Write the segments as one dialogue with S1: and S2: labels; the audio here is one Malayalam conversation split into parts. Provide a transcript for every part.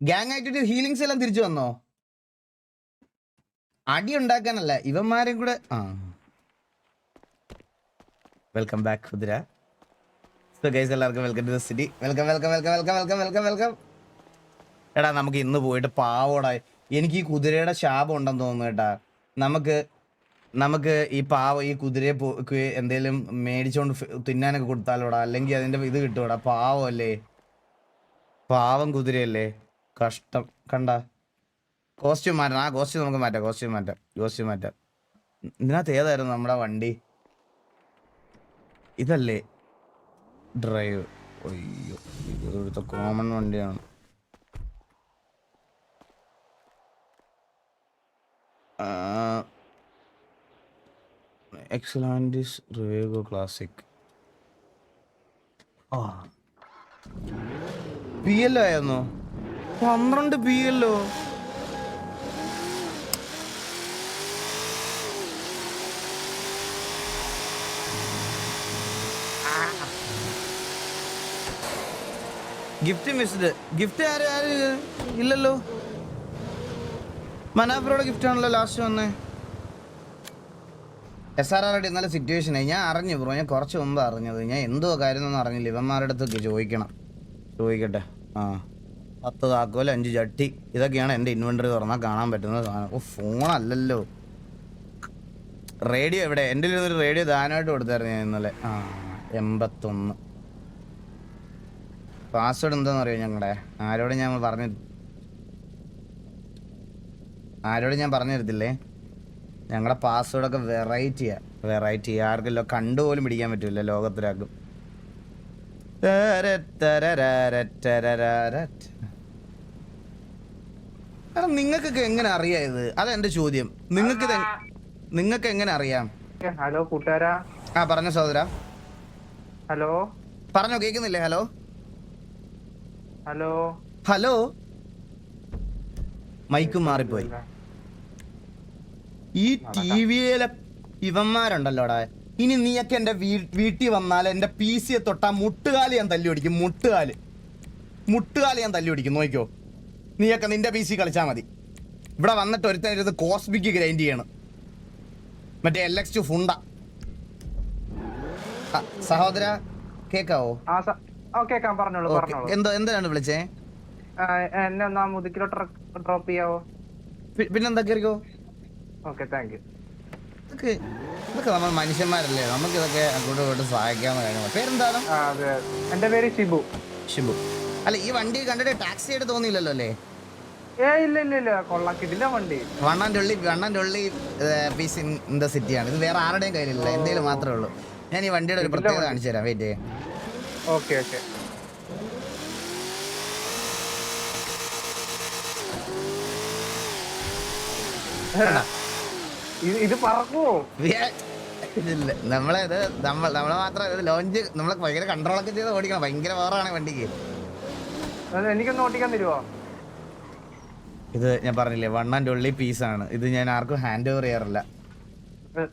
S1: ഗ്യാങ് ആയിട്ട് ഹീലിങ്സ് എല്ലാം തിരിച്ചു വന്നോ? അടി ഉണ്ടാക്കാനല്ല ഇവന്മാരും കൂടെ ആ. വെൽക്കം ബാക്ക് കുതിര എടാ നമുക്ക് ഇന്ന് പോയിട്ട് പാവോടായി എനിക്ക് ഈ കുതിരയുടെ ശാപം ഉണ്ടെന്ന് തോന്നുന്നു കേട്ടാ. നമുക്ക് നമുക്ക് ഈ പാവ ഈ കുതിരയെ എന്തേലും മേടിച്ചോണ്ട് തിന്നാനൊക്കെ കൊടുത്താലോടാ? അല്ലെങ്കിൽ അതിന്റെ ഇത് കിട്ടൂടാ? പാവമല്ലേ പാവം കുതിരയല്ലേ? കഷ്ടം. കണ്ട? കോസ്റ്റ്യൂം മാറ്റണം. ആ കോസ്റ്റ്യൂം നമുക്ക് മാറ്റാം. കോസ്റ്റ്യൂം മാറ്റാം. കോസ്റ്റ്യൂം മാറ്റാം. ഇതിനകത്ത് ഏതായിരുന്നു നമ്മുടെ വണ്ടി? ഇതല്ലേ? ഡ്രൈവ്. അയ്യോ. ഇതൊരു കോമൺ വണ്ടിയാണ്. എക്സലാൻഡിസ് റിവേഗോ ക്ലാസിക് ആ. പി എൽ ആയിരുന്നു. പന്ത്രണ്ട് പി എല്ലോ ഗിഫ്റ്റ് മിസ്ഡ് ഗിഫ്റ്റ് ആരും ആരും ഇല്ലല്ലോ. മനാഫറോടെ ഗിഫ്റ്റ് ആണല്ലോ ലാസ്റ്റ് വന്നേ. എസ് ആർ ആറുടെ ഇന്നലെ സിറ്റുവേഷനായി ഞാൻ അറിഞ്ഞു ബ്രോ ഞാൻ കുറച്ച് മുമ്പ് അറിഞ്ഞത്. ഞാൻ എന്തോ കാര്യം ഒന്നും അറിഞ്ഞില്ല. ഇവന്മാരുടെ അടുത്തൊക്കെ ചോദിക്കണം. ചോദിക്കട്ടെ. ആ. പത്ത് താക്കോൽ അഞ്ച് ചട്ടി? ഇതൊക്കെയാണ് എന്റെ ഇൻവെന്ററി തുറന്നാൽ കാണാൻ പറ്റുന്ന സാധനം. ഓ ഫോണല്ലല്ലോ റേഡിയോ എവിടെ? എന്റെ ഒരു റേഡിയോ ദാനമായിട്ട് കൊടുത്തായിരുന്നു ഞാൻ ഇന്നലെ. ആ എൺപത്തൊന്ന്. പാസ്വേഡ് എന്താണെന്ന് അറിയോ ഞങ്ങളുടെ? ആരോട് ഞാൻ പറഞ്ഞു ആരോട് ഞാൻ പറഞ്ഞു തരത്തില്ലേ? ഞങ്ങളുടെ പാസ്വേഡൊക്കെ വെറൈറ്റിയാ വെറൈറ്റി ആർക്കല്ലോ കണ്ടുപോലും പിടിക്കാൻ പറ്റില്ല ലോകത്തിലാക്കും നിങ്ങൾക്കൊക്കെ എങ്ങനെ അറിയാം ഇത്? അതാ എന്റെ ചോദ്യം. നിങ്ങൾക്ക് നിങ്ങൾക്ക് എങ്ങനെ അറിയാം?
S2: ഹലോ കൂട്ടുകാരാ?
S1: ആ പറഞ്ഞ സഹോദര.
S2: ഹലോ?
S1: പറഞ്ഞോ കേക്കുന്നില്ലേ ഹലോ?
S2: ഹലോ?
S1: ഹലോ? മൈക്കും മാറിപ്പോയി. ഈ ടി വിയിലെ ഇവന്മാരുണ്ടല്ലോടാ. ഇനി നീയൊക്കെ എന്റെ വീട്ടിൽ വന്നാൽ എന്റെ പി സിയെ തൊട്ടാ മുട്ടുകാൽ ഞാൻ തല്ലി ഓടിക്കും മുട്ടുകാൽ. മുട്ടുകാൽ ഞാൻ തല്ലി ഓടിക്കും നോക്കിക്കോ. നീയൊക്കെ നിന്റെ പി സി കളിച്ചാൽ മതി. ഇവിടെ വന്നിട്ട് ഒരുത്തരുത് കോസ്മിക്ക് ഗ്രൈൻഡ് ചെയ്യണം. മറ്റേ എൽ എക്സ് ടു ഫുണ്ട സഹോദര കേക്കാവോ?
S2: കേക്കാം പറഞ്ഞോളൂ പറഞ്ഞോളൂ.
S1: എന്തോ എന്തിനാണ് വിളിച്ചേ?
S2: എന്നെ ഒന്നാ മുതുക്കിലോട്ട് ഡ്രോപ്പ് ചെയ്യാവോ?
S1: പിന്നെന്താ കയറിക്കോ
S2: ഓക്കെ താങ്ക് യു
S1: ഇതൊക്കെ ഇതൊക്കെ നമ്മൾ മനുഷ്യന്മാരല്ലേ? നമുക്ക് ഇതൊക്കെ അങ്ങോട്ടും ഇങ്ങോട്ടും സഹായിക്കാവുന്ന കാര്യമാണ് പേരെന്താണ്?
S2: അതെ. എന്റെ പേര് ഷിബു.
S1: ഷിബു. അല്ല ഈ വണ്ടി കണ്ടിട്ട് ടാക്സി ആയിട്ട് തോന്നിയില്ലല്ലോ അല്ലേ?
S2: ഏ ഇല്ല ഇല്ല ഇല്ല. വണ്ടി.
S1: വണ്ണാന്റെ ഉള്ളി വണ്ണാന്റെ ഉള്ളി പീസ് ഇൻ ഇൻ ദ സിറ്റിയാണ് ഇത് വേറെ ആരുടെയും കയ്യിലില്ല. എന്തേലും മാത്രമേ ഉള്ളൂ. ഞാൻ ഈ വണ്ടിയുടെ ഒരു പ്രത്യേകത കാണിച്ചു തരാം. വെയിറ്റ് ചെയ്യാം
S2: ഓക്കെ ഓക്കെ. ഇത് ഇത് പറക്കുമോ
S1: ഇല്ല നമ്മളെ ഇത് നമ്മൾ നമ്മളെ മാത്രം ലോഞ്ച് നമ്മളെ ഭയങ്കര കൺട്രോളൊക്കെ ചെയ്ത് ഓടിക്കണം. ഭയങ്കര വേറാണ് വണ്ടിക്ക്.
S2: എനിക്കൊന്ന് ഓടിക്കാൻ തരുമോ
S1: ഇത് ഞാൻ പറഞ്ഞില്ലേ വൺ ആൻഡ് പീസ് ആണ്. ഇത് ഞാൻ ആർക്കും ഹാൻഡ് ഓവർ ചെയ്യാറില്ല.
S2: എന്റെ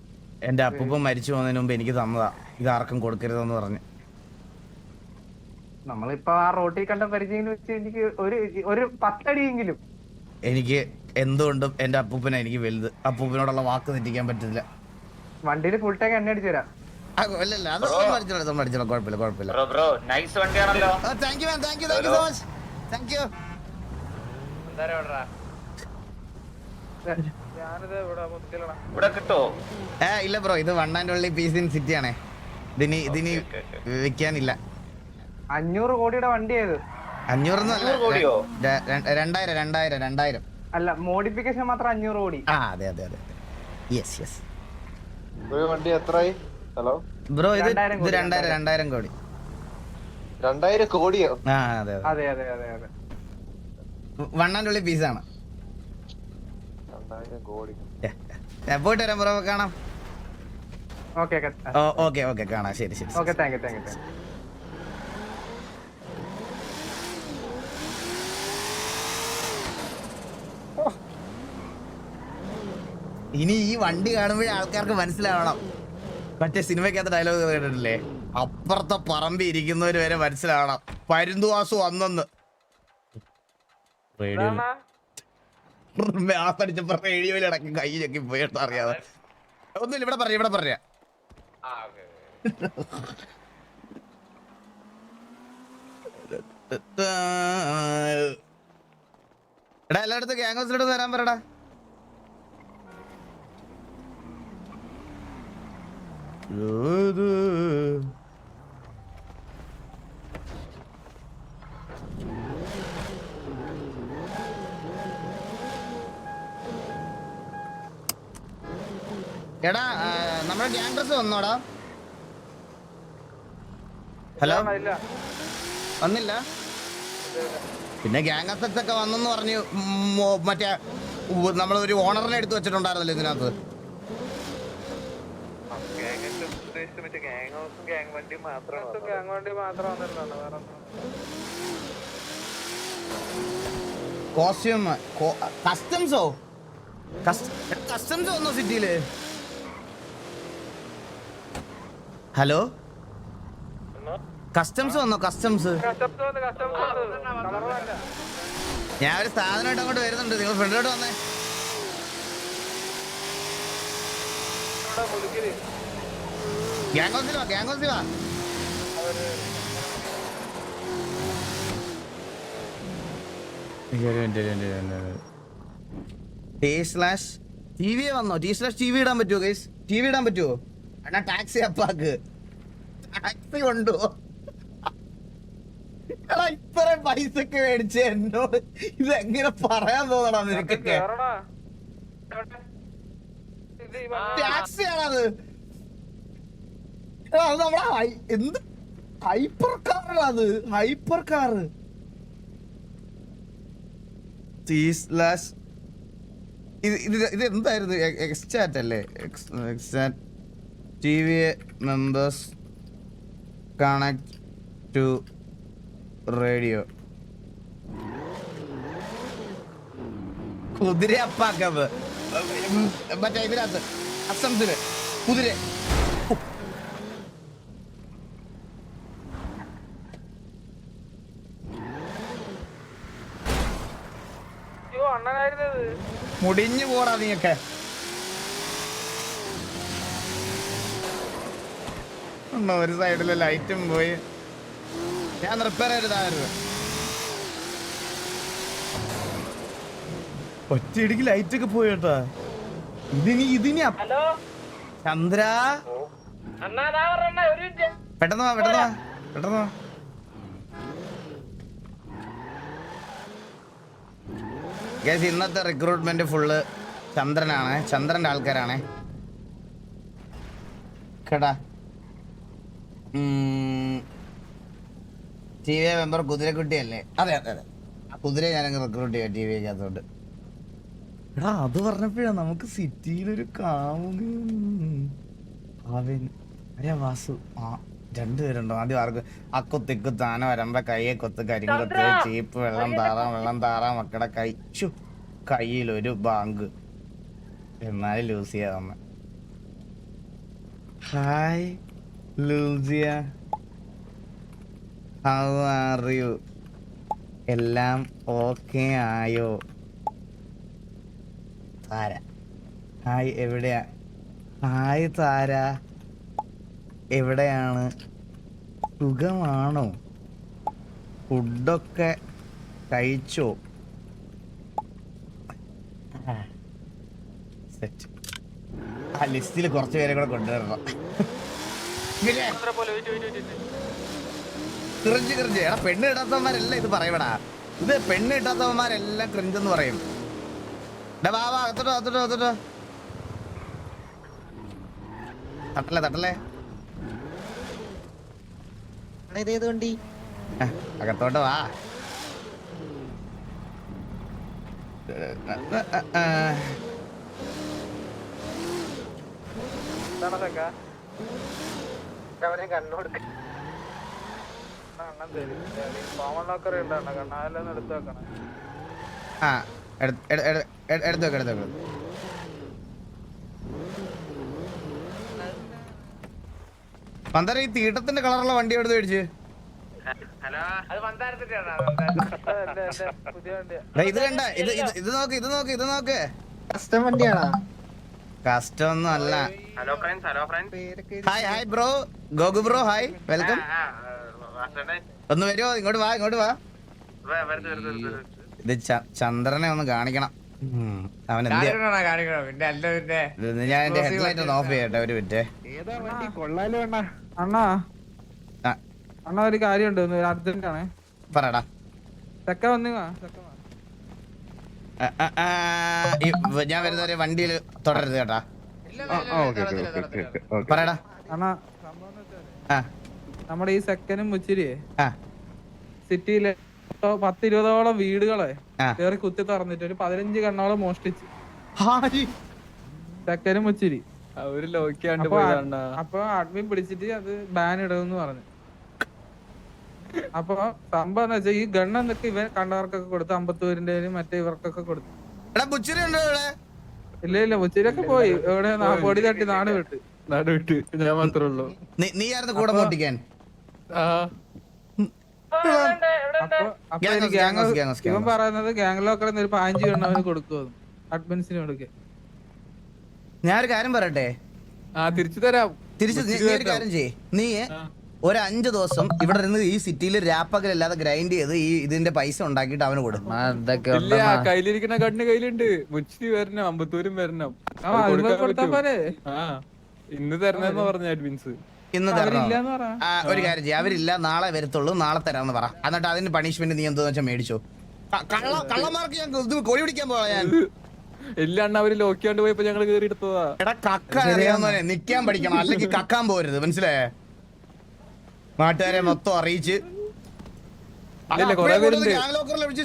S1: എന്റെ അപ്പൂപ്പൻ മരിച്ചു പോകുന്നതിന് മുമ്പ് എനിക്ക് തന്നതാ. ഇത് ആർക്കും കൊടുക്കരുതെന്ന് പറഞ്ഞു.
S2: നമ്മളിപ്പോ ആ റോട്ടിൽ കണ്ട പരിചയം വെച്ച് എനിക്ക് ഒരു ഒരു പത്തടിയെങ്കിലും.
S1: എനിക്ക് എന്തുകൊണ്ടും എന്റെ അപ്പൂപ്പന എനിക്ക് വലുത്. അപ്പൂപ്പനോടുള്ള വാക്ക് തെറ്റിക്കാൻ പറ്റില്ല
S2: വണ്ടിയിൽ ഫുൾ ടാങ്ക് എണ്ണ അടിച്ചു തരാം.
S1: അല്ലല്ല അത് കുഴപ്പമില്ല കുഴപ്പമില്ല.
S3: Bro bro nice വണ്ടിയാണല്ലോ.
S1: Thank you ma'am thank you thank you so much thank you
S2: ഞാനിത് ഇവിടെ മുതുക്കിലാണ്
S3: ഇവിടെ കിട്ടോ?
S1: ഏ ഇല്ല ബ്രോ ഇത് one and only piece in city ആണേ. ഇതിനി ഇതിനി വിൽക്കാനില്ല.
S2: അഞ്ഞൂറ് കോടിയുടെ വണ്ടി ഏത്
S1: അഞ്ഞൂറൊന്നും അല്ല. രണ്ടായിരം രണ്ടായിരം രണ്ടായിരം.
S2: അല്ല മോഡിഫിക്കേഷൻ മാത്രം അഞ്ഞൂറ് കോടി.
S1: ആ അതെ അതെ അതെ യെസ് യെസ്
S4: ഒരു വണ്ടി എത്രയായി ഹലോ?
S1: ബ്രോ ഇത്
S2: രണ്ടായിരം
S1: ഇത്
S2: കോടി,
S1: രണ്ടായിരം രണ്ടായിരം. കോടി.
S4: രണ്ടായിരം കോടിയോ?
S1: ആ അതെ അതെ.
S2: അതെ അതെ അതെ അതെ.
S1: പീസ് ആണ് പീസാണ്.
S4: രണ്ടായിരം കോടി.
S1: പോയിട്ട് വരാം ബ്രോ കാണാം.
S2: ഓക്കെ ഓക്കെ
S1: ഓക്കെ കാണാം. ശരി ശരി
S2: okay thank you thank you thank you
S1: ഇനി ഈ വണ്ടി കാണുമ്പോഴേ ആൾക്കാർക്ക് മനസ്സിലാവണം. മറ്റേ സിനിമയ്ക്കകത്ത് ഡയലോഗ് കേട്ടിട്ടില്ലേ? അപ്പുറത്തെ പറമ്പി ഇരിക്കുന്നവര് വരെ മനസ്സിലാവണം. പരുന്തുവാസു അന്നെന്ന് റേഡിയോയിൽ. ഇടയ്ക്ക് കൈ ഞെക്കി പോയിട്ട് അറിയാതെ. ഒന്നുമില്ല ഇവിടെ പറയാ ഇവിടെ പറയാ. എടാ എല്ലായിടത്തും ഗ്യാങ് ഹൗസിലോട്ട് വരാൻ പറയടാ എടാ നമ്മുടെ ഗ്യാങ് ഡ്രസ് വന്നോടാ. ഹലോ? വന്നില്ല? പിന്നെ ഗ്യാങ് അസറ്റ്സ് ഒക്കെ വന്നെന്ന് പറഞ്ഞു മറ്റേ നമ്മളൊരു ഓണറിനെ എടുത്ത് വെച്ചിട്ടുണ്ടായിരുന്നല്ലോ ഇതിനകത്ത്.
S2: ഗ്യാങ് വണ്ടി മാത്രം വേറെ
S1: കോസ്റ്റ്യൂം കസ്റ്റംസോ? കസ്റ്റംസ് വന്നോ സിറ്റിയിൽ? ഹലോ? കസ്റ്റംസ് വന്നോ കസ്റ്റംസ്?
S2: കസ്റ്റംസ് വന്ന് കസ്റ്റംസ് വന്ന്.
S1: ഞാൻ ഒരു സാധനമായിട്ട് അങ്ങോട്ട് വരുന്നുണ്ട്. നിങ്ങൾ ഫ്രണ്ടിലോട്ട് വന്നേ. ഗ്യാങ് ഹൗസിൽ വാ. ഗ്യാങ് ഹൗസിൽ വാ ടി വി വന്നോ? ടി സ്ലാഷ് ടി വി ഇടാൻ പറ്റുമോ ഗൈസ് ടി വി ഇടാൻ പറ്റുമോ അണ്ണാ ടാക്സി അപ്പാക്ക്. ടാക്സി കൊണ്ടോ? എടാ ഇത്രയും പൈസക്ക് മേടിച്ച് എന്നോട് ഇത് എങ്ങനെ പറയാൻ തോന്നടാ നിനക്കൊക്കെ?
S2: കേറടാ ഇത് ഈ വണ്ടി-
S1: ടാക്സി ആണത് എടാ, അത് നമ്മുടെ എന്ത്? ഹൈപ്പർ കാറാണ് ഹൈപ്പർ കാർ സ്ലാഷ് ഇത് ഇത് ഇത് എന്തായിരുന്നു? എക്സ്ചാറ്റ് അല്ലേ? എക്സ്ചാറ്റ് T V members connect to radio കുതിര അപ്പാക്കവ് മറ്റേ ഇതിനകത്ത്. അസംസിന് കുതിര
S2: അയ്യോ അണ്ണനായിരുന്നത്
S1: മുടിഞ്ഞു പോടാ നീയൊക്കെ. ഒരു സൈഡിലെ ലൈറ്റും പോയി. ഞാൻ റിപ്പയർ ചെയ്തായിരുന്നു ഒറ്റയിടിക്ക് ലൈറ്റ് ഒക്കെ പോയി കേട്ടാ. ഇതിനി ഇതിനി ചന്ദ്ര? പെട്ടെന്ന് വാ പെട്ടെന്ന് വാ. പെട്ടെന്ന് വാ. ഗൈസ് ഇന്നത്തെ റിക്രൂട്ട്മെന്റ് ഫുള്ള് ചന്ദ്രനാണ്. ചന്ദ്രന്റെ ആൾക്കാരാണ്. കേട്ടാ ടി വി മെമ്പർ കുതിരക്കുട്ടിയല്ലേ അതെ അതെ അതെ. ആ കുതിരയെ ഞാനങ്ങ് റിക്രൂട്ട് ചെയ്യാം ടി വിക്കകത്തോട്ട് എടാ അത് പറഞ്ഞപ്പോഴാ നമുക്ക് സിറ്റിയിലൊരു കാമുകൻ അവൻ അരെ വാസു ആ. രണ്ടുപേരുണ്ടോ? ആദ്യം ആർക്ക്? അക്കുത്തിക്കു താന വരമ്പ കൈയെ കൊത്ത് കരിങ്കൊത്ത് ചീപ്പ് വെള്ളം താറാം വെള്ളം താറാം മക്കളുടെ കൈ. കയ്യിലൊരു ബാങ്ക്. എന്നാലും ലൂസിയ തന്നെ hi Lucia. How are you എല്ലാം ഓക്കെ ആയോ? താര. ഹായ് എവിടെയാ? ഹായ് താര. എവിടെയാണ്? സുഖമാണോ? ഫുഡൊക്കെ കഴിച്ചോ? സെറ്റ് ആ ലിസ്റ്റിൽ കുറച്ച് പേരെ കൂടെ കൊണ്ടുവരണം. Cringe cringe. എടാ പെണ്ണ് ഇടാത്തവന്മാരെല്ലാം ഇത് പറയണടാ ഇത് പെണ്ണ് ഇടാത്തവന്മാരെല്ലാം ക്രിഞ്ച് എന്ന് പറയും. വാ അകത്തോട്ടോ അകത്തോട്ടോ അകത്തോട്ടോ. തട്ടല്ലേ തട്ടല്ലേ?
S3: ഇതേത് വണ്ടി
S1: ആ, അകത്തോട്ട് വാ.
S2: എടുത്തു വെക്കണം അണ്ണൻ തരും കോമൺ ലോക്കർ ഉണ്ടാണ് കണ്ണാലെന്ന് എടുത്ത് വെക്കണം
S1: ആ എടുത്ത് എടുത്ത് എടുത്ത് എടുത്ത് വെക്ക് എടുത്ത് വെക്ക് മന്ദര ഈ തീട്ടത്തിന്റെ കളറുള്ള വണ്ടി എടുത്ത് മേടിച്ച്?
S2: അത് മന്ദാരത്തിന്റെ പുതിയ വണ്ടിയാ
S1: എടാ, ഇത് കണ്ട ഇത് ഇത് നോക്ക് ഇത് നോക്ക് ഇത് നോക്ക്.
S3: കസ്റ്റം വണ്ടിയാണോ?
S1: കസ്റ്റം ഒന്നും അല്ല.
S5: Hello friends hello friends.
S1: Hi hi bro ഗോഗു bro hi welcome ഒന്ന് വരുമോ ഇങ്ങോട്ട് വാ ഇങ്ങോട്ട് വാ. ഇത് ചന്ദ്രനെ ഒന്ന് കാണിക്കണം. അവൻ ഞാൻ എന്റെ ഹെഡ്ലൈറ്റ് ഒന്ന് ഓഫ് ചെയ്യട്ടെ ഒരു മിനിറ്റ്
S3: ഏതാ വണ്ടി? കൊള്ളാലോ അണ്ണാ.
S6: അണ്ണാ. ഒരു കാര്യമുണ്ട് ഒരു അർജന്റ് ആണ്.
S1: പറടാ.
S6: ചെക്ക വന്നു വാ, ചെക്ക വാ.
S1: ആ, ആ, ആ, ഈ- ഞാൻ വരുന്ന ഒരു വണ്ടിയിൽ തുടരുത് കേട്ടാ. പറയടാ
S6: അണ്ണാ സംഭവം നമ്മുടെ ഈ സെക്കനും മുച്ചിരിയെ.
S1: ആ.
S6: സിറ്റിയിലെ ഇപ്പൊ പത്ത് ഇരുപതോളം വീടുകളെ. കേറി കുത്തി തറന്നിട്ട് ഒരു പതിനഞ്ച് കണ്ണോളം മോഷ്ടിച്ച്. ചക്കനും മുച്ചിരി.
S7: ഒരു
S6: അപ്പൊ അഡ്മിൻ പിടിച്ചിട്ട് അത് ബാൻ ഇടുമെന്ന് പറഞ്ഞു. അപ്പൊ സംഭവം എന്ന് വെച്ചാൽ ഈ ഗണ്ണ് എന്നൊക്കെ ഇവൻ കണ്ടവർക്കൊക്കെ കൊടുത്തു അമ്പത്തൂരിന്റെ മറ്റേ ഇവർക്കൊക്കെ കൊടുത്തു. ഇല്ല ഇല്ല മുച്ചിരിയൊക്കെ പോയി. ഇവിടെ പൊടി തട്ടി നാട് വിട്ട്.
S7: നടുവിട്ട് ഞാൻ മാത്രമേ ഉള്ളൂ.
S1: നീ- ആയിരുന്നു കൂടെ
S7: ആ.
S6: ഇവൻ പറയുന്നത് ഗ്യാങ് ലോക്കറിൽ ഒരു പാഞ്ച് എണ്ണവന് കൊടുക്കുമെന്ന് അഡ്മിൻസിന് കൊടുക്കുക
S1: ഞാൻ ഒരു കാര്യം പറയട്ടെ?
S7: ആ തിരിച്ചു തരാം.
S1: തിരിച്ചു നീ ഒരു കാര്യം ചെയ്യേ. നീ ഒരു അഞ്ചു ദിവസം ഇവിടെ നിന്ന് ഈ സിറ്റിയിൽ രാപ്പകലല്ലാതെ ഗ്രൈൻഡ് ചെയ്ത് ഈ ഇതിന്റെ പൈസ ഉണ്ടാക്കിട്ട് അവന് കൊടുക്കും.
S7: കയ്യിലിരിക്കുന്ന കണ്ണ് കയ്യിലുണ്ട്. മുച്ചിരി വരണം അമ്പത്തൂരും വരണം. ഇന്ന് തരണെന്ന് പറഞ്ഞു അഡ്മിൻസ്
S1: ഇന്ന് തരണം. ഒരു കാര്യം ചെയ്യാം. അവരില്ല നാളെ വരത്തുള്ളൂ നാളെ തരാന്ന് പറ. എന്നിട്ട് അതിന് പണിഷ്മെന്റ് നീ എന്താന്ന് വെച്ചാൽ മേടിച്ചോ. കള്ള കള്ളന്മാർക്ക് ഞാൻ ഇത് കോഴി പിടിക്കാൻ പോവാ ഞാൻ.
S7: അണ്ണ അവർ ലോക്കിയാണ്ട് പോയപ്പോ ഞങ്ങൾ കേറി എടുത്തതാ.
S1: എടാ കക്ക അറിയാവുന്നവനെ നിക്കാൻ പഠിക്കണം അല്ലെങ്കിൽ കക്കാൻ പോരുത് മനസ്സിലേ നാട്ടുകാരെ മൊത്തം അറിയിച്ച്.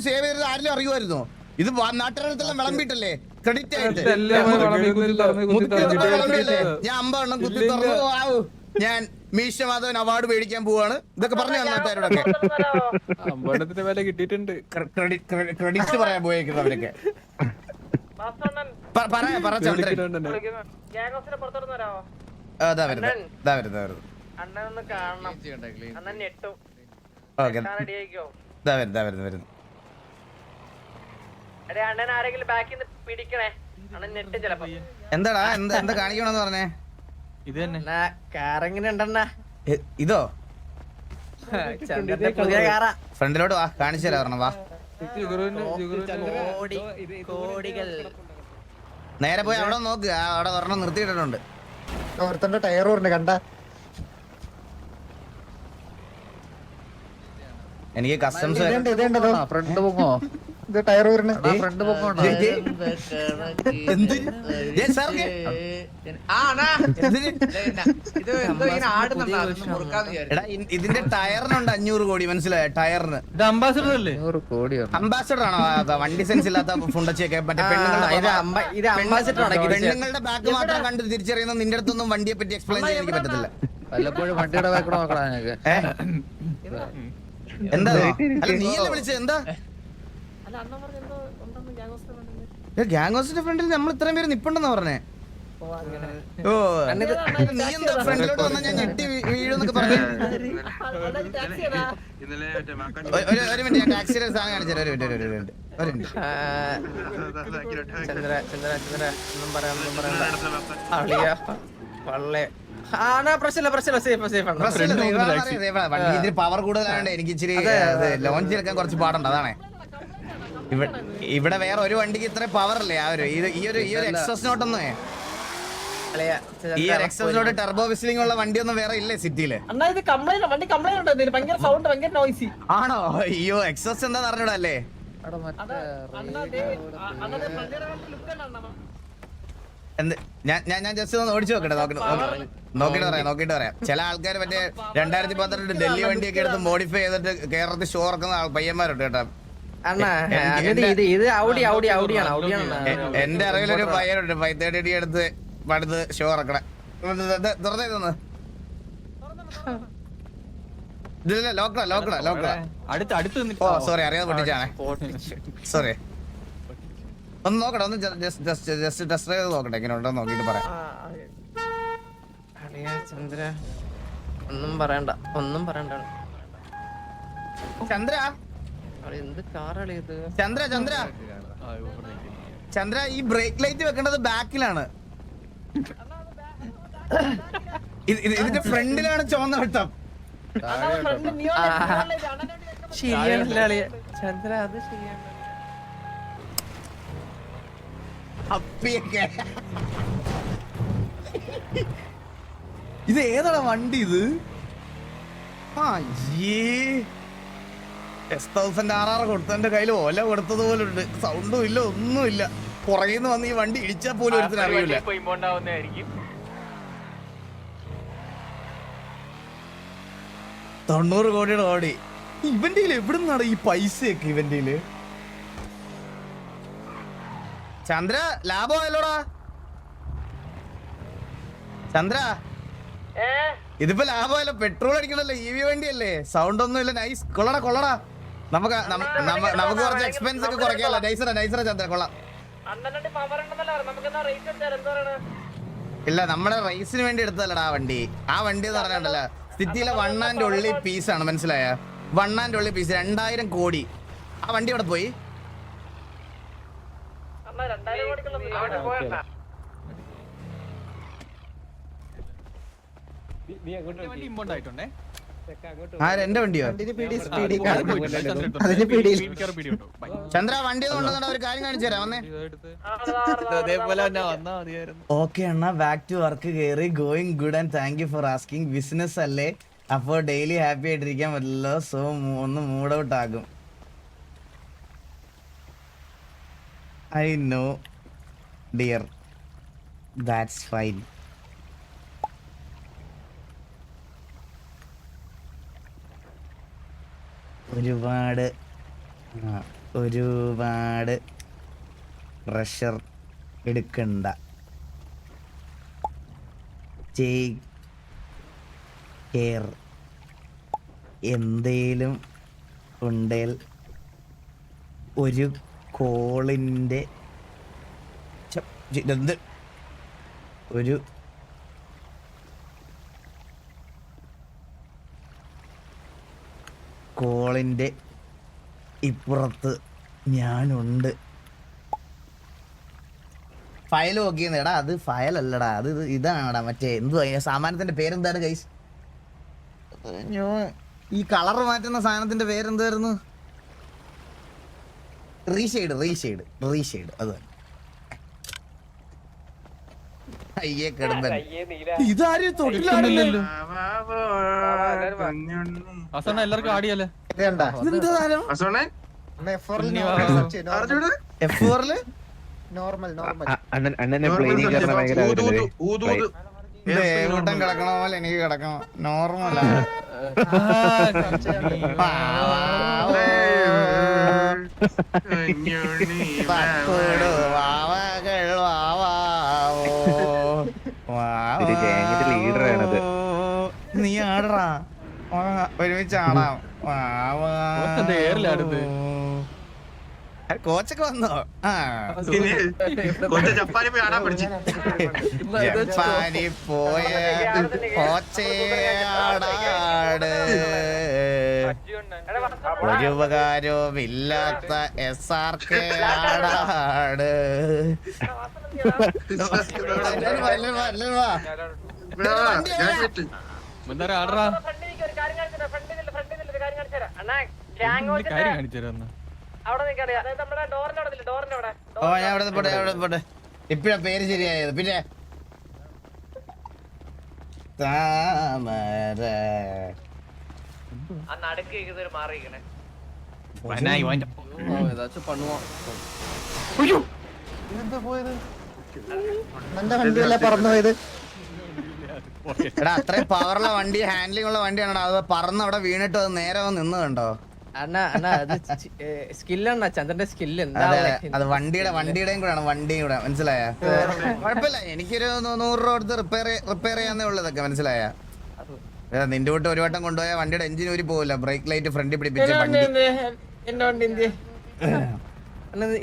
S1: സേവ് ചെയ്തത് ആരെങ്കിലും അറിയുമായിരുന്നു? ഇത് നാട്ടുകാരെല്ലാം വിളമ്പിട്ടല്ലേ ക്രെഡിറ്റ് ആയിട്ട്? ഞാൻ അമ്പതെണ്ണം കുത്തി തുറന്നു ആവു. ഞാൻ മീശ മാധവൻ അവാർഡ് മേടിക്കാൻ പോവാണ്. ഇതൊക്കെ പറഞ്ഞു നാട്ടുകാരോടൊക്കെ
S7: അമ്പണത്തിന്റെ വില കിട്ടിയിട്ടുണ്ട്.
S1: ക്രെഡിറ്റ് പറയാൻ പോയേക്കുന്നു അവരൊക്കെ പറ പറ ചന്ദ്രൻ. വരുന്നത് വരുന്നത് വരുന്നത് ഓക്കെ. ഇതാ വരുന്നത് വരുന്നത് വരുന്നത് എന്താടാ? എന്താ എന്താ കാണിക്കണമെന്ന് പറഞ്ഞേ?
S2: കാറെങ്ങനെ ഉണ്ടെണ്ണ?
S1: എ- ഇതോ?
S2: ചന്ദ്രന്റെ പുതിയ കാറാ
S1: ഫ്രണ്ടിലോട്ട് വാ കാണിച്ചു തരാം ഒരെണ്ണം വാ.
S2: കോടി കോടികൾ.
S1: നേരെ പോയി അവിടെ നോക്ക്. അവിടെ ഒരെണ്ണം നിർത്തിയിട്ടിട്ടുണ്ട്.
S3: ഒരുത്തന്റെ ടയർ ഉണ്ട് കണ്ട?
S1: എനിക്ക് കസ്റ്റംസ്
S8: ഫ്രണ്ട് പൊങ്ങോ
S3: ഇത് ടയർ വരണ
S8: ഫ്രണ്ട്
S1: ഇ- ഇതിന്റെ ടയറിനുണ്ട് അഞ്ഞൂറ് കോടി മനസ്സിലായ? ടയറിന്
S6: ഇത് അംബാസഡർ അല്ലേ?
S8: കോടി കോടിയോ
S1: അംബാസഡർ ആണോ? വണ്ടി സെൻസ് ഇല്ലാത്ത ഫുണ്ടച്ചൊക്കെ മറ്റേ പെണ്ണുങ്ങളുടെ. പെണ്ണുങ്ങളുടെ ബാക്ക് മാത്രം കണ്ട് തിരിച്ചറിയുന്ന നിന്റെ അടുത്തൊന്നും വണ്ടിയെ പറ്റി എക്സ്പ്ലെയിൻ ചെയ്യാൻ എനിക്ക് പറ്റത്തില്ല.
S8: വല്ലപ്പോഴും വണ്ടിയുടെ വേക്കട നോക്കടാ
S1: എന്താ? അല്ല നീ അല്ലേ വിളിച്ചത്? എന്താ? ഗ്യാങ് ഹൗസിന്റെ ഫ്രണ്ടിൽ നമ്മൾ ഇത്രയും പേര് നിപ്പുണ്ടെന്നാ പറഞ്ഞേ? ഓ നീ എന്താ ഫ്രണ്ടിലോട്ട് വന്നാ ഞാൻ ഞെട്ടി വീഴുന്നൊക്കെ പറഞ്ഞു? ഒരു ഒരു മിനിറ്റ് ഞാൻ ടാക്സിയുടെ സാധനം കാണിച്ചു ഒരു മിനിറ്റ് ഒരു മിനിറ്റ് ഒരു മിനിറ്റ്
S2: ചന്ദ്ര ചന്ദ്ര ചന്ദ്ര ഒന്നും പറയാം ഒന്നും
S1: പവർ കൂടുതലായോണ്ട് എനിക്ക് ഇച്ചിരി ലോഞ്ച് എടുക്കാൻ കുറച്ച് പാടുണ്ട് അതാണ്. ഇവിടെ വേറെ ഒരു വണ്ടിക്ക് ഇത്ര പവർ അല്ലേ? ആ ഒരു ഈ ഒരു ഈ ഒരു എക്സസ് നോട്ടൊന്നും ഈ ഒരു എക്സസ് നോട്ട് ടെർബോ വിസ്ലിംഗ് ഉള്ള വണ്ടിയൊന്നും വേറെ ഇല്ലേ സിറ്റിയിൽ
S9: അണ്ണാ കംപ്ലൈന്റ് വണ്ടി കംപ്ലൈന്റ് ഉണ്ട് ഇതിന് ഭയങ്കര സൗണ്ട് ഭയങ്കര നോയ്സി
S1: ആണോ? അയ്യോ എക്സസ് എന്താന്ന് അറിഞ്ഞൂടല്ലേ? എന്ത്? ഞാൻ ഞാൻ ഞാൻ ജസ്റ്റ് ഒന്ന് ഓടിച്ചു നോക്കട്ടെ നോക്കട്ടെ നോക്കിട്ട്. പറയാം നോക്കിട്ട് പറയാം. ചില ആൾക്കാർ മറ്റേ രണ്ടായിരത്തി പന്ത്രണ്ട് ഡൽഹി വണ്ടിയൊക്കെ എടുത്ത് മോഡിഫൈ ചെയ്തിട്ട് കേരളത്തിൽ ഷോ ഇറക്കുന്ന പയ്യന്മാരുണ്ട് കേട്ടോ. എന്റെ അറിവിലൊരു പയ്യനുണ്ട് ഫൈവ് തേർട്ടി ഡി എടുത്ത് പടുത്ത് ഷോ ഇറക്കണേ തുറന്നേ തോന്നു ഇതില്ല ലോക്കടാ ലോക്കടാ ലോക്കടാ
S7: അടുത്ത് അടുത്ത്
S1: ഓ സോറി അറിയാതെ പൊട്ടിച്ചാണേ. സോറി ഒന്ന് നോക്കട്ടെ ഒന്ന് ജസ്റ്റ് ജസ്റ്റ് ജസ്റ്റ് ടെസ്റ്റ് ചെയ്ത് നോക്കട്ടെ എങ്ങനെ ഉണ്ടോ നോക്കിട്ട് പറയാം.
S2: ചന്ദ്ര. ഒന്നും പറയണ്ട ഒന്നും പറയണ്ട.
S1: ചന്ദ്ര? ചന്ദ്ര ചന്ദ്ര. ചന്ദ്ര ഈ ബ്രേക്ക് ലൈറ്റ് വെക്കേണ്ടത് ബാക്കിലാണ് ഇത് ഇത് ഇതിന്റെ ഫ്രണ്ടിലാണ് ചുവന്ന വെട്ടം.
S2: ശരിയാണല്ലോ ചന്ദ്ര അത് ശരിയാണ്.
S1: അപ്പിയൊക്കെ. ഇത് ഏതാണ് വണ്ടി ഇത്? ആ എസ് തൗസൻഡ് ആർ ആർ കൊടുത്തതിന്റെ കയ്യിൽ ഓല കൊടുത്തതുപോലെ ഉണ്ട് സൗണ്ടും ഇല്ല ഒന്നുമില്ല. ഇല്ല പുറകിന്ന് വന്ന് ഈ വണ്ടി ഇടിച്ചാൽ പോലും ഒരുത്തിന് അറിയില്ല. തൊണ്ണൂറ് കോടിയുടെ ഓടി. ഇവന്റെ എവിടെ നിന്നാണ് ഈ പൈസയൊക്കെ ഇവന്റെ ചന്ദ്ര ലാഭമായല്ലോടാ ചന്ദ്ര ഇതിപ്പോ ലാഭമല്ല പെട്രോൾ അടിക്കണല്ലോ ഇ വി വണ്ടിയല്ലേ. സൗണ്ട് ഒന്നും ഇല്ല നൈസ് കൊള്ളടാ കൊള്ളടാ. നമുക്ക് നമുക്ക് കുറച്ച് എക്സ്പെൻസ് ഒക്കെ കുറയ്ക്കാമല്ലോ നൈസറ നൈസറ ചന്ദ്ര കൊള്ളാം. ഇല്ല നമ്മുടെ റേസിന് വേണ്ടി എടുത്തതല്ലടാ ആ വണ്ടി. ആ വണ്ടി എന്ന് പറഞ്ഞാണ്ടല്ലോ സ്ഥിതിയിലെ വൺ ആൻഡ് ഒള്ളി പീസ് ആണ് മനസ്സിലായ? വൺ ആൻഡ് ഒള്ളി പീസ് രണ്ടായിരം കോടി. ആ വണ്ടി അവിടെ പോയി
S9: കോടിക്കുള്ള
S1: ആര് എന്റെ വണ്ടിയോ?
S3: വണ്ടിന് പിടി സ്പീഡി അതിന് പിടിയിൽ
S1: ചന്ദ്ര വണ്ടി കൊണ്ടുവന്നിട്ട് ഒരു കാര്യം കാണിച്ചു തരാം. വന്നേ. ഓക്കെ അണ്ണ ബാക്ക് ടു വർക്ക് കയറി going good and thank you for asking business അല്ലേ? അപ്പോൾ ഡെയിലി ഹാപ്പി ആയിട്ടിരിക്കാൻ പറ്റില്ലല്ലോ. സോ ഒന്ന് മൂഡ് ഔട്ട് ആകും. I know dear that's fine ഒരുപാട് ഒരുപാട് പ്രഷർ എടുക്കണ്ട. ടേക്ക് കെയർ എന്തേലും ഉണ്ടേൽ ഒരു കോളിന്റെ ഒരു കോളിന്റെ ഇപ്പുറത്ത് ഞാനുണ്ട്. ഫയൽ നോക്കിയെന്നേടാ അത് ഫയൽ അല്ലടാ അത് ഇത് ഇതാണടാ മറ്റേ എന്തുവാ സാമാനത്തിന്റെ പേരെന്താണ് ഗൈസ് ഈ കളർ മാറ്റുന്ന സാധനത്തിന്റെ പേരെന്തായിരുന്നു? റീഷെയ്ഡ് റീഷെയ്ഡ് റീഷെയ്ഡ് അത് തന്നെ. അയ്യേ കിടമ്പൻ. ഇതാരും
S7: തൊട്ടില്ലല്ലോ എല്ലാവർക്കും ആടിയല്ലേ?
S3: ഫോറിൽ നോർമൽ
S1: എഫ് ഫോറിൽ
S3: നോർമൽ നോർമൽ.
S1: ദേവട്ടം കിടക്കണ പോലെ എനിക്ക് കിടക്കണം. നോർമലാ. പത്തോട് വാവകൾ വാവാവോ. വാവാവോ. നീ ആടറാ വാ, ഒരുമിച്ച് ആടാം കോച്ചൊക്കെ വന്നോ? ആ. ജപ്പാനി പോയ കോച്ചയാടാട് ഒരു ഉപകാരവും ഇല്ലാത്ത എസ് ആർ കെ ആടാട് വല്ലവാ വാ, എല്ലാരും വാ, എല്ലാരും വാ. വണ്ടി എവിടെയാ? ഓ ഞാൻ അവിടെ പോട്ടെ അവിടെ പോട്ടെ. ഇപ്പഴാ പേര് ശരിയായത്. പിന്നെ? താമര.
S9: ആ നടുക്ക് ഇതൊരു മാറിയിരിക്കണേ
S2: ഏതാச்சுം പണുവാ
S3: എന്റെ വണ്ടിയല്ലേ പറന്നു പോയത്?
S1: എടാ അത്രയും പവറുള്ള വണ്ടി ഹാൻഡ്ലിംഗ് ഉള്ള വണ്ടിയാണോ അത് പറന്ന് അവിടെ വീണിട്ട് അത് നേരെ വന്ന് നിന്ന് കണ്ടോ?
S2: അണ്ണാ അണ്ണാ അത് സ്കില്ലണ്ണ ചന്ദ്രന്റെ സ്കില്ല് എന്താ
S1: അതെ വണ്ടിയുടെ വണ്ടിയുടെയും കൂടെ വണ്ടിയും കൂടെ. മനസ്സിലായ? കുഴപ്പമില്ല. എനിക്കൊരു നൂറ് രൂപ കൊടുത്ത് റിപ്പയർ റിപ്പയർ ചെയ്യാന്നേ ഉള്ളതൊക്കെ മനസ്സിലായ? നിന്റെ വീട്ട് ഒരു വട്ടം കൊണ്ടുപോയ വണ്ടിയുടെ എഞ്ചിൻ ഊരി പോവില്ല. ബ്രേക്ക് ലൈറ്റ് ഫ്രണ്ടിൽ പിടിപ്പിച്ച വണ്ടി.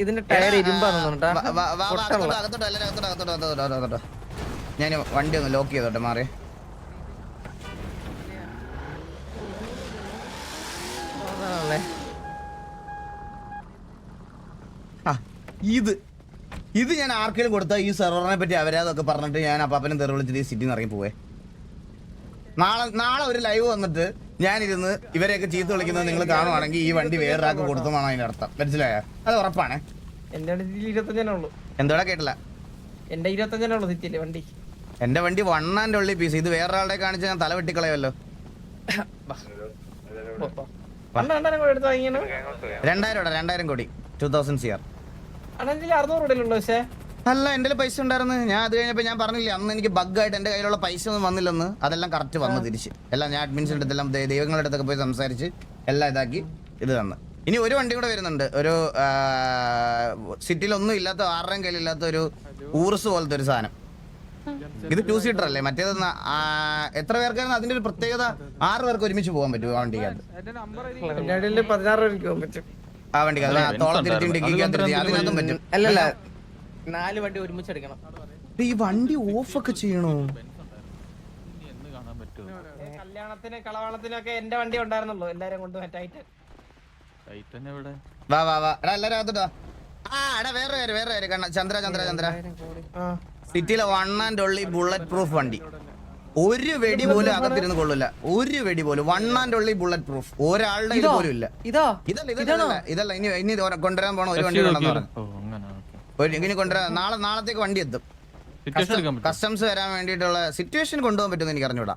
S2: ഇതിന്റെ ടയർ
S1: വാ, അകത്തോട്ടോ, അകത്തോട്ടോ, അകത്തോട്ടോ, അകത്തോട്ടോ, അകത്തോട്ടോ. ഞാൻ വണ്ടി ഒന്ന് ലോക്ക് ചെയ്തോട്ടെ മാറി. ആ ഇത്. ഇത് ഞാൻ ആർക്കെങ്കിലും കൊടുത്ത ഈ സെർവറിനെ പറ്റി അവരതൊക്കെ പറഞ്ഞിട്ട് ഞാൻ അപ്പനും തെറി വിളിച്ചിട്ട് ഈ സിറ്റിന്ന് ഇറങ്ങി പോവേ. നാളെ നാളെ ഒരു ലൈവ് വന്നിട്ട് ഞാനിരുന്ന് ഇവരെയൊക്കെ ചീത്ത വിളിക്കുന്നത് നിങ്ങൾ കാണുവാണെങ്കിൽ ഈ വണ്ടി വേറൊരാൾക്ക് കൊടുത്തതാണ് അതിന്റെ അർത്ഥം. മനസ്സിലായ? അത് ഉറപ്പാണ്. എന്താ കേട്ടില്ല?
S2: എന്റെ ഇരുപത്തഞ്ചാണുള്ളൂ സിറ്റിയിലെ വണ്ടി.
S1: എന്റെ വണ്ടി വണ്ണാന്റെ ഉള്ളിൽ പീസ്. ഇത് വേറൊരാളുടെ കാണിച്ച് ഞാൻ തല വെട്ടിക്കളയല്ലോ രണ്ടായിരം രണ്ടായിരം കോടി. ടൂ തൗസൻഡ് സി ആർ
S2: അണ്ണന്റെ അറുന്നൂറ് ഇടയിലുള്ളൂ പക്ഷേ
S1: അല്ല എന്റെ പൈസ ഉണ്ടായിരുന്നു. ഞാൻ അത് കഴിഞ്ഞപ്പോ ഞാൻ പറഞ്ഞില്ലേ അന്ന് എനിക്ക് ബഗ്ഗായിട്ട് എന്റെ കയ്യിലുള്ള പൈസ ഒന്നും വന്നില്ലെന്ന്. അതെല്ലാം കറക്റ്റ് വന്നു തിരിച്ച്. എല്ലാം ഞാൻ അഡ്മിൻസിന്റെ അടുത്തെല്ലാം ദൈവങ്ങളുടെ അടുത്തൊക്കെ പോയി സംസാരിച്ച് എല്ലാം ഇതാക്കി ഇത് തന്ന്. ഇനി ഒരു വണ്ടി കൂടെ വരുന്നുണ്ട്. ഒരു സിറ്റിയിലൊന്നും ഇല്ലാത്ത ആരുടെയും കയ്യിലില്ലാത്ത ഒരു ഊർസ് പോലത്തെ ഒരു സാധനം. ഇത് ടു സീറ്റർ അല്ലേ? മറ്റേത് എത്ര പേർക്കായിരുന്നു അതിന്റെ ഒരു പ്രത്യേകത? ആറ് പേർക്ക് ഒരുമിച്ച് പോകാൻ പറ്റും ആ വണ്ടിക്കകത്ത്
S2: പതിനാറ് രൂപയ്ക്ക് പോകാൻ പറ്റും.
S1: ആ വണ്ടിക്ക് ആ, തോളത്തിരുത്തി ഡിക്കിക്കകത്തിരുത്തി അതിനകത്തും പറ്റും.
S2: അല്ലല്ല നാല് വണ്ടി ഒരുമിച്ച് എടുക്കണം.
S1: ഈ വണ്ടി ഓഫ് ഒക്കെ ചെയ്യണോ
S2: കല്യാണത്തിന് കളവാളത്തിനൊക്കെ എന്റെ വണ്ടി ഉണ്ടായിരുന്നുള്ളൂ. എല്ലാരും കൊണ്ട് മറ്റായിട്ട്
S1: വാ വാ വാ. എടാ എല്ലാരും അകത്തോട്ടാ ആ എടാ വേറെ വേറെ കാര്യം. കണ്ണ ചന്ദ്ര ചന്ദ്ര ചന്ദ്ര.
S2: ആ.
S1: സിറ്റിയിലെ one and only bullet proof വണ്ടി. ഒരു വെടി പോലും അകത്തിരുന്ന് കൊള്ളില്ല. ഒരു വെടി പോലും one and only bullet proof ഒരാളുടെ ഇത്? പോലും ഇല്ല.
S8: ഇതാ?
S1: ഇതല്ല ഇതല്ല ഇതല്ല, ഇനി ഇനി കൊണ്ടുവരാൻ പോണ ഒരു വണ്ടി ഉണ്ടെന്ന് പറഞ്ഞു ഇനി കൊണ്ടുവരാൻ നാളെ നാളത്തേക്ക് വണ്ടി എത്തും. കസ്റ്റംസ് വരാൻ വേണ്ടിയിട്ടുള്ള സിറ്റുവേഷൻ കൊണ്ടുപോകാൻ പറ്റുമെന്ന് എനിക്ക് അറിഞ്ഞൂടാ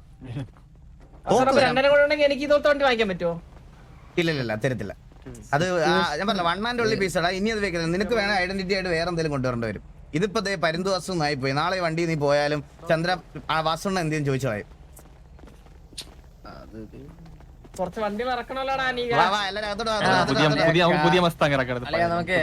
S2: അപ്പൊ രണ്ടര ഉണ്ടെങ്കിൽ എനിക്ക് ഇതോട്ട് വണ്ടി വാങ്ങിക്കാൻ പറ്റുമോ?
S1: ഇല്ല ഇല്ല ഇല്ല തരത്തില്ല. അത് ഞാൻ പറഞ്ഞ വൺ ആൻഡ് ഒള്ളി പീസടാ ഇനി അത് വെക്കുന്നത് നിനക്ക് വേണേ ഐഡന്റിറ്റി ആയിട്ട് വേറെ എന്തെങ്കിലും കൊണ്ടുവരേണ്ടി വരും. ഇതിപ്പോ ദേ പരുന്തു വസ്തു ആയി പോയി. നാളെ വണ്ടി നീ പോയാലും ചന്ദ്ര ആ വാസുണ്ണ എന്തെങ്കിലും ചോദിച്ചതായി
S2: കുറച്ച്
S1: വണ്ടി ഇറക്കണല്ലോ.
S8: പുതിയ പുതിയ മസ്താങ് ഇറക്കണത്
S7: നമുക്ക്